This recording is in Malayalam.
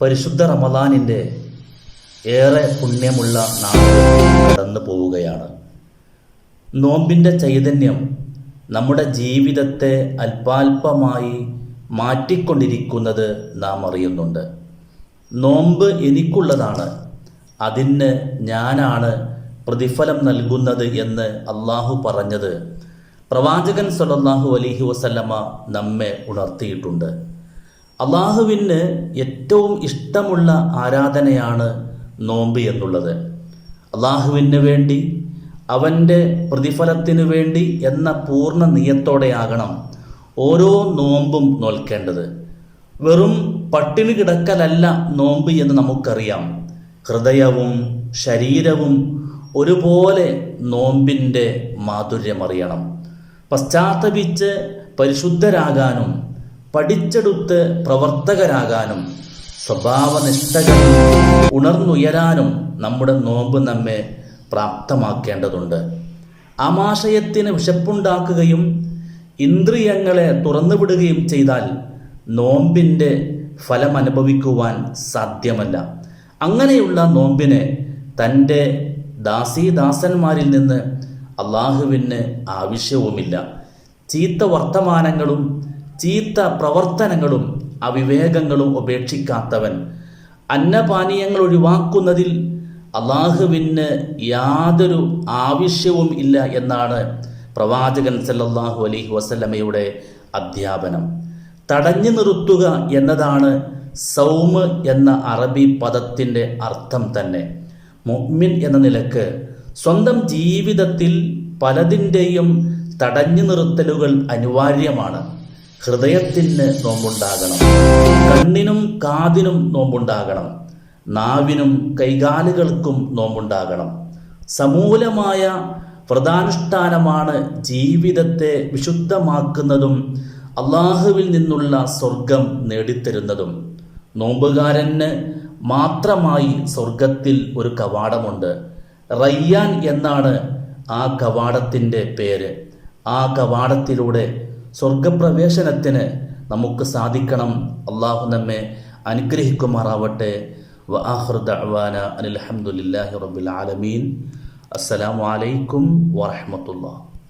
പരിശുദ്ധ റമദാനിന്റെ ഏറെ പുണ്യമുള്ള നാളുകൾ കടന്നു പോവുകയാണ്. നോമ്പിന്റെ ചൈതന്യം നമ്മുടെ ജീവിതത്തെ അല്പാൽപമായി മാറ്റിക്കൊണ്ടിരിക്കുന്നത് നാം അറിയുന്നുണ്ട്. നോമ്പ് എനിക്കുള്ളതാണ്. അതിന് ഞാനാണ് പ്രതിഫലം നൽകുന്നത് എന്ന് അള്ളാഹു പറഞ്ഞത്. പ്രവാചകൻ സല്ലല്ലാഹു അലൈഹി വസല്ലമ നമ്മെ ഉണർത്തിയിട്ടുണ്ട്. അള്ളാഹുവിന് ഏറ്റവും ഇഷ്ടമുള്ള ആരാധനയാണ് നോമ്പ് എന്നുള്ളത്. അള്ളാഹുവിന് വേണ്ടി അവന്റെ പ്രതിഫലത്തിനു വേണ്ടി എന്ന പൂർണ നിയത്തോടെയാകണം ഓരോ നോമ്പും നോൽക്കേണ്ടത്. വെറും പട്ടിണി കിടക്കലല്ല നോമ്പ് എന്ന് നമുക്കറിയാം. ഹൃദയവും ശരീരവും ഒരുപോലെ നോമ്പിന്റെ മാധുര്യമറിയണം. പശ്ചാത്തപിച്ച് പരിശുദ്ധരാകാനും പഠിച്ചെടുത്ത് പ്രവർത്തകരാകാനും സ്വഭാവനിഷ്ഠകൾ ഉണർന്നുയരാനും നമ്മുടെ നോമ്പ് നമ്മെ പ്രാപ്തമാക്കേണ്ടതുണ്ട്. ആമാശയത്തിന് വിശപ്പുണ്ടാക്കുകയും ഇന്ദ്രിയങ്ങളെ തുറന്നുവിടുകയും ചെയ്താൽ നോമ്പിന്റെ ഫലം അനുഭവിക്കുവാൻ സാധ്യമല്ല. അങ്ങനെയുള്ള നോമ്പിനെ തന്റെ ദാസീദാസന്മാരിൽ നിന്ന് അള്ളാഹുവിന് ആവശ്യവുമില്ല. ചീത്ത വർത്തമാനങ്ങളും ചീത്ത പ്രവർത്തനങ്ങളും അവിവേകങ്ങളും ഉപേക്ഷിക്കാത്തവൻ അന്നപാനീയങ്ങൾ ഒഴിവാക്കുന്നതിൽ അള്ളാഹുവിന് യാതൊരു ആവശ്യവും ഇല്ല എന്നാണ് പ്രവാചകൻ സല്ലല്ലാഹു അലൈഹി വസല്ലമയുടെ അധ്യാപനം. തടഞ്ഞു നിർത്തുക എന്നതാണ് സൗമ് എന്ന അറബി പദത്തിന്റെ അർത്ഥം തന്നെ. മുഅ്മിൻ എന്ന നിലയ്ക്ക് സ്വന്തം ജീവിതത്തിൽ പലതിന്റെയും തടഞ്ഞു നിർത്തലുകൾ അനിവാര്യമാണ്. ഹൃദയത്തിന് നോമ്പുണ്ടാകണം. കണ്ണിനും കാതിനും നോമ്പുണ്ടാകണം. നാവിനും കൈകാലുകൾക്കും നോമ്പുണ്ടാകണം. സമൂലമായ വ്രതാനുഷ്ഠാനമാണ് ജീവിതത്തെ വിശുദ്ധമാക്കുന്നതും അള്ളാഹുവിൽ നിന്നുള്ള സ്വർഗം നേടിത്തരുന്നതും. നോമ്പുകാരന് മാത്രമായി സ്വർഗത്തിൽ ഒരു കവാടമുണ്ട്. റയ്യാൻ എന്നാണ് ആ കവാടത്തിന്റെ പേര്. ആ കവാടത്തിലൂടെ സ്വർഗപ്രവേശനത്തിന് നമുക്ക് സാധിക്കണം. അള്ളാഹു നമ്മെ അനുഗ്രഹിക്കുമാറാവട്ടെ. വആഹൃദഅവാന അനിൽ ഹംദുലില്ലാഹി റബ്ബിൽ ആലമീൻ. അസ്സലാമു അലൈക്കും